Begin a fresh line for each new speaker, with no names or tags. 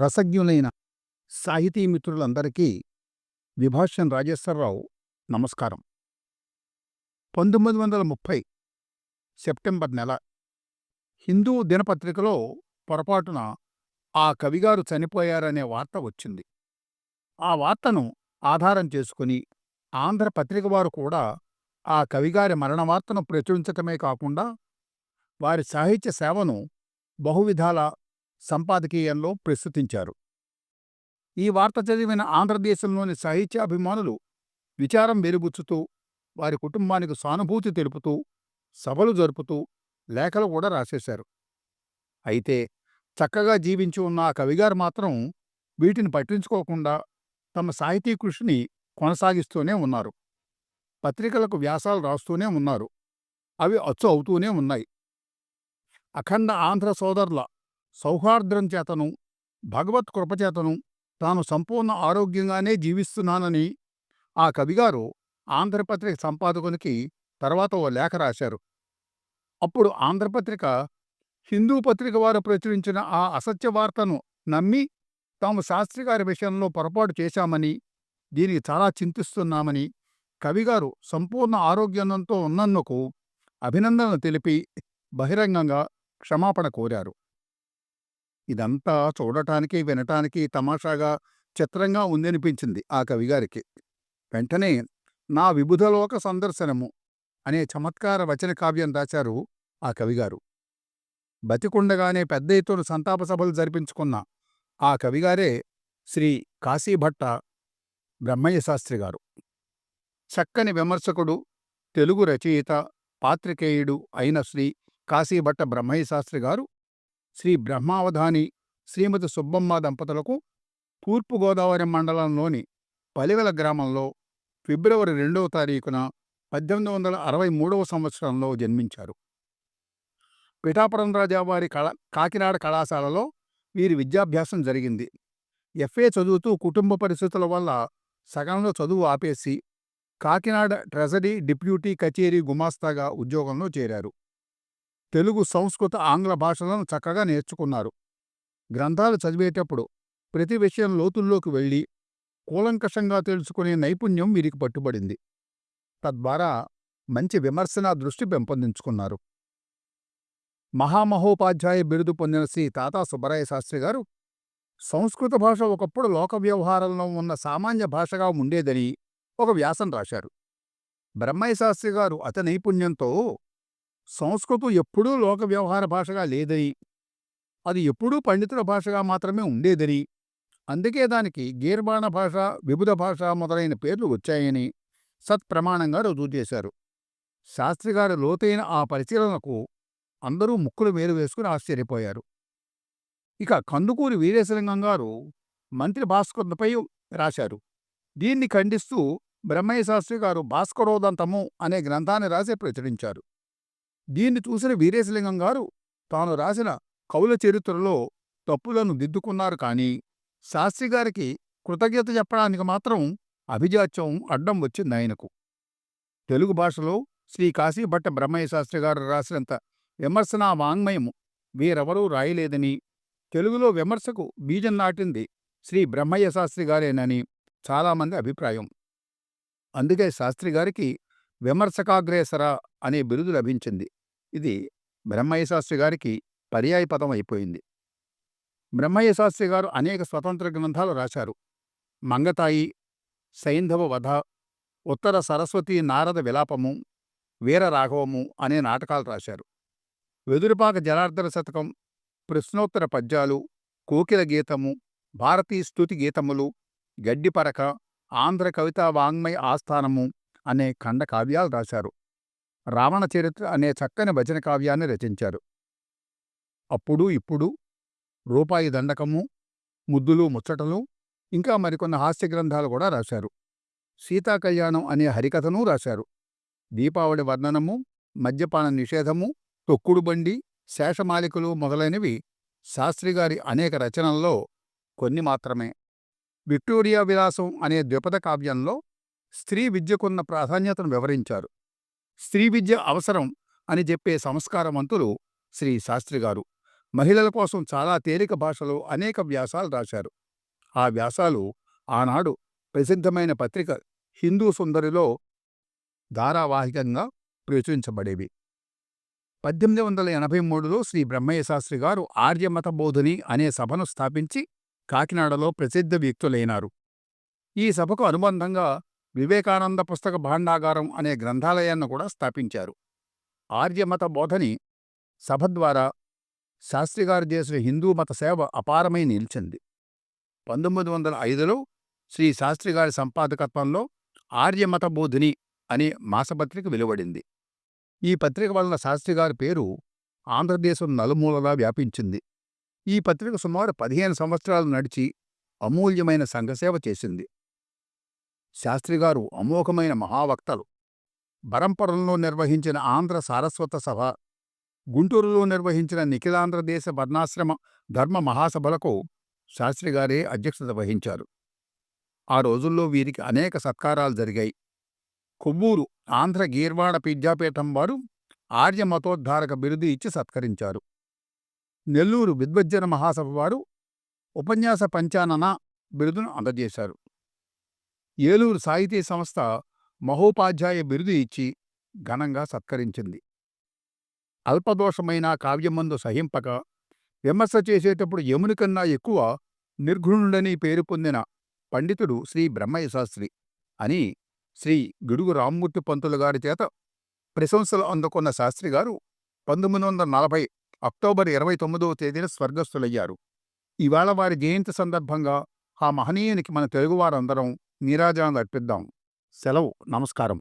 రసజ్ఞులైన సాహితీ మిత్రులందరికీ విభాషన్ రాజేశ్వరరావు నమస్కారం. పంతొమ్మిది వందల ముప్పై సెప్టెంబర్ నెల హిందూ దినపత్రికలో పొరపాటున ఆ కవిగారు చనిపోయారనే వార్త వచ్చింది. ఆ వార్తను ఆధారం చేసుకుని ఆంధ్రపత్రిక వారు కూడా ఆ కవిగారి మరణ వార్తను ప్రచురించటమే కాకుండా వారి సాహిత్య సేవను బహువిధాల సంపాదకీయంలో ప్రస్తుతించారు. ఈ వార్త చదివిన ఆంధ్రదేశంలోని సాహిత్యాభిమానులు విచారం వెలుగుచ్చుతూ వారి కుటుంబానికి సానుభూతి తెలుపుతూ సభలు జరుపుతూ లేఖలు కూడా రాసేశారు. అయితే చక్కగా జీవించి ఉన్న ఆ కవిగారు మాత్రం వీటిని పట్టించుకోకుండా తమ సాహితీ కృషిని కొనసాగిస్తూనే ఉన్నారు. పత్రికలకు వ్యాసాలు రాస్తూనే ఉన్నారు. అవి అచ్చు అవుతూనే ఉన్నాయి. అఖండ ఆంధ్ర సోదరుల సౌహార్ద్రం చేతను భగవత్ కృపచేతను తాను సంపూర్ణ ఆరోగ్యంగానే జీవిస్తున్నానని ఆ కవిగారు ఆంధ్రపత్రిక సంపాదకునికి తర్వాత ఓ లేఖ రాశారు. అప్పుడు ఆంధ్రపత్రిక హిందూ పత్రిక వారు ప్రచురించిన ఆ అసత్య వార్తను నమ్మి తాము శాస్త్రి గారి విషయంలో పొరపాటు చేశామని దీనికి చాలా చింతిస్తున్నామని కవిగారు సంపూర్ణ ఆరోగ్యంతో ఉన్నందుకు అభినందనలు తెలిపి బహిరంగంగా క్షమాపణ కోరారు. ఇదంతా చూడటానికి వినటానికి తమాషాగా చిత్రంగా ఉందనిపించింది ఆ కవిగారికి వెంటనే నా విబుధలోక సందర్శనము అనే చమత్కార వచన కావ్యం రాశారు ఆ కవిగారు బతికుండగానే పెద్ద ఎత్తున సంతాప సభలు జరిపించుకున్న ఆ కవిగారే శ్రీ కాశీభట్ట బ్రహ్మయ్య శాస్త్రి గారు. చక్కని విమర్శకుడు తెలుగు రచయిత పాత్రికేయుడు అయిన శ్రీ కాశీభట్ట బ్రహ్మయ్య శాస్త్రి గారు శ్రీ బ్రహ్మావధాని శ్రీమతి సుబ్బమ్మ దంపతులకు తూర్పుగోదావరి మండలంలోని పలివెల గ్రామంలో ఫిబ్రవరి రెండవ తారీఖున పద్దెనిమిది వందల అరవై మూడవ సంవత్సరంలో జన్మించారు. పిఠాపురం రాజావారి కళ కాకినాడ కళాశాలలో వీరి విద్యాభ్యాసం జరిగింది. ఎఫ్ఏ చదువుతూ కుటుంబ పరిస్థితుల వల్ల సగంలో చదువు ఆపేసి కాకినాడ ట్రెజరీ డిప్యూటీ కచేరీ గుమాస్తాగా ఉద్యోగంలో చేరారు. తెలుగు సంస్కృత ఆంగ్ల భాషలను చక్కగా నేర్చుకున్నారు. గ్రంథాలు చదివేటప్పుడు ప్రతి విషయం లోతుల్లోకి వెళ్ళి కూలంకషంగా తెలుసుకునే నైపుణ్యం వీరికి పట్టుబడింది. తద్వారా మంచి విమర్శనా దృష్టి పెంపొందించుకున్నారు. మహామహోపాధ్యాయ బిరుదు పొందిన శ్రీ తాతా సుబ్బరాయ శాస్త్రి గారు సంస్కృత భాష ఒకప్పుడు లోక వ్యవహారంలో ఉన్న సామాన్య భాషగా ఉండేదని ఒక వ్యాసం రాశారు. బ్రహ్మయ్య శాస్త్రి గారు అతి నైపుణ్యంతో సంస్కృతం ఎప్పుడూ లోక వ్యవహార భాషగా లేదని అది ఎప్పుడూ పండితుల భాషగా మాత్రమే ఉండేదని అందుకే దానికి గీర్బాణ భాష విబుధ భాష మొదలైన పేర్లు వచ్చాయని సత్ప్రమాణంగా రుజువు చేశారు. శాస్త్రిగారి లోతైన ఆ పరిశీలనకు అందరూ ముక్కులు వేలు వేసుకుని ఆశ్చర్యపోయారు. ఇక కందుకూరి వీరేశలింగం గారు మంత్రి భాస్కరునిపై రాశారు. దీన్ని ఖండిస్తూ బ్రహ్మయ్య శాస్త్రి గారు భాస్కరోదంతము అనే గ్రంథాన్ని రాసి ప్రచురించారు. దీన్ని చూసిన వీరేశలింగం గారు తాను రాసిన కవుల చరిత్రలో తప్పులను దిద్దుకున్నారు కానీ శాస్త్రిగారికి కృతజ్ఞత చెప్పడానికి మాత్రం అభిజాత్యం అడ్డం వచ్చింది ఆయనకు. తెలుగు భాషలో శ్రీ కాశీభట్ట బ్రహ్మయ్య శాస్త్రి గారు రాసినంత విమర్శనా వాంగ్మయము వీరెవరూ రాయలేదని తెలుగులో విమర్శకు బీజం నాటింది శ్రీ బ్రహ్మయ్య శాస్త్రి గారేనని చాలామంది అభిప్రాయం. అందుకే శాస్త్రి గారికి విమర్శకాగ్రేసర అనే బిరుదు లభించింది. ఇది బ్రహ్మయ్య శాస్త్రి గారికి పర్యాయ పదం అయిపోయింది. బ్రహ్మయ్య శాస్త్రి గారు అనేక స్వతంత్ర గ్రంథాలు రాశారు. మంగతాయి సైంధవ వధ ఉత్తర సరస్వతి నారద విలాపము వీరరాఘవము అనే నాటకాలు రాశారు. వెదురుపాక జనార్దన శతకం ప్రశ్నోత్తర పద్యాలు కోకిల గీతము భారతీ స్తుతి గీతములు గడ్డిపరక ఆంధ్ర కవితా వాంగ్మయ ఆస్థానము అనే ఖండ కావ్యాలు రాశారు. రావణ చరిత్ర అనే చక్కని భజన కావ్యాన్ని రచించారు. అప్పుడు ఇప్పుడు రూపాయి దండకము ముద్దులు ముచ్చటలు ఇంకా మరికొన్ని హాస్య గ్రంథాలు కూడా రాశారు. సీతా కళ్యాణం అనే హరికథను రాశారు. దీపావళి వర్ణనము మద్యపాన నిషేధము తొక్కుడు బండి శేషమాలికలు మొదలైనవి శాస్త్రిగారి అనేక రచనల్లో కొన్ని మాత్రమే. విక్టోరియా విలాసం అనే ద్విపద కావ్యంలో స్త్రీ విద్యకున్న ప్రాధాన్యతను వివరించారు. స్త్రీ విద్య అవసరం అని చెప్పే సంస్కారవంతులు శ్రీ శాస్త్రిగారు మహిళల కోసం చాలా తేలిక భాషలో అనేక వ్యాసాలు రాశారు. ఆ వ్యాసాలు ఆనాడు ప్రసిద్ధమైన పత్రిక హిందూ సుందరిలో ధారావాహికంగా ప్రచురించబడేవి. పద్దెనిమిది వందల ఎనభై మూడులో శ్రీ బ్రహ్మయ్య శాస్త్రి గారు ఆర్యమత బోధిని అనే సభను స్థాపించి కాకినాడలో ప్రసిద్ధ వ్యక్తులైనారు. ఈ సభకు అనుబంధంగా వివేకానంద పుస్తక భాండాగారం అనే గ్రంథాలయాన్ని కూడా స్థాపించారు. ఆర్యమత బోధని సభ ద్వారా శాస్త్రిగారు చేసిన హిందూ మత సేవ అపారమై నిలిచింది. పంతొమ్మిది వందల ఐదులో శ్రీ శాస్త్రిగారి సంపాదకత్వంలో ఆర్యమత బోధిని అనే మాసపత్రిక వెలువడింది. ఈ పత్రిక వలన శాస్త్రిగారి పేరు ఆంధ్రదేశం నలుమూలలా వ్యాపించింది. ఈ పత్రిక సుమారు పదిహేను సంవత్సరాలు నడిచి అమూల్యమైన సంఘసేవ చేసింది. శాస్త్రిగారు అమోఘమైన మహావక్తలు. బరంపురంలో నిర్వహించిన ఆంధ్ర సారస్వత సభ గుంటూరులో నిర్వహించిన నిఖిలాంధ్రదేశ వర్ణాశ్రమ ధర్మ మహాసభలకు శాస్త్రిగారే అధ్యక్షత వహించారు. ఆ రోజుల్లో వీరికి అనేక సత్కారాలు జరిగాయి. కొవ్వూరు ఆంధ్ర గీర్వాణ విద్యాపీఠం వారు ఆర్య మతోద్ధారక బిరుదు ఇచ్చి సత్కరించారు. నెల్లూరు విద్వజ్జన మహాసభ వారు ఉపన్యాస పంచానన బిరుదును అందజేశారు. ఏలూరు సాహితీ సంస్థ మహోపాధ్యాయ బిరుదు ఇచ్చి ఘనంగా సత్కరించింది. అల్పదోషమైన కావ్యమందు సహింపక విమర్శ చేసేటప్పుడు యముని కన్నా ఎక్కువ నిర్ఘుణుడని పేరు పొందిన పండితుడు శ్రీ బ్రహ్మయ్య శాస్త్రి అని శ్రీ గిడుగు రామ్మూర్తి పంతులు గారి చేత ప్రశంసలు అందుకున్న శాస్త్రి గారు పంతొమ్మిది వందల నలభై అక్టోబర్ ఇరవై తొమ్మిదవ తేదీన స్వర్గస్థులయ్యారు. ఇవాళ వారి జయంతి సందర్భంగా ఆ మహనీయునికి మన తెలుగువారందరం నీరాజాన్ని అర్పిద్దాం. సెలవు. నమస్కారం.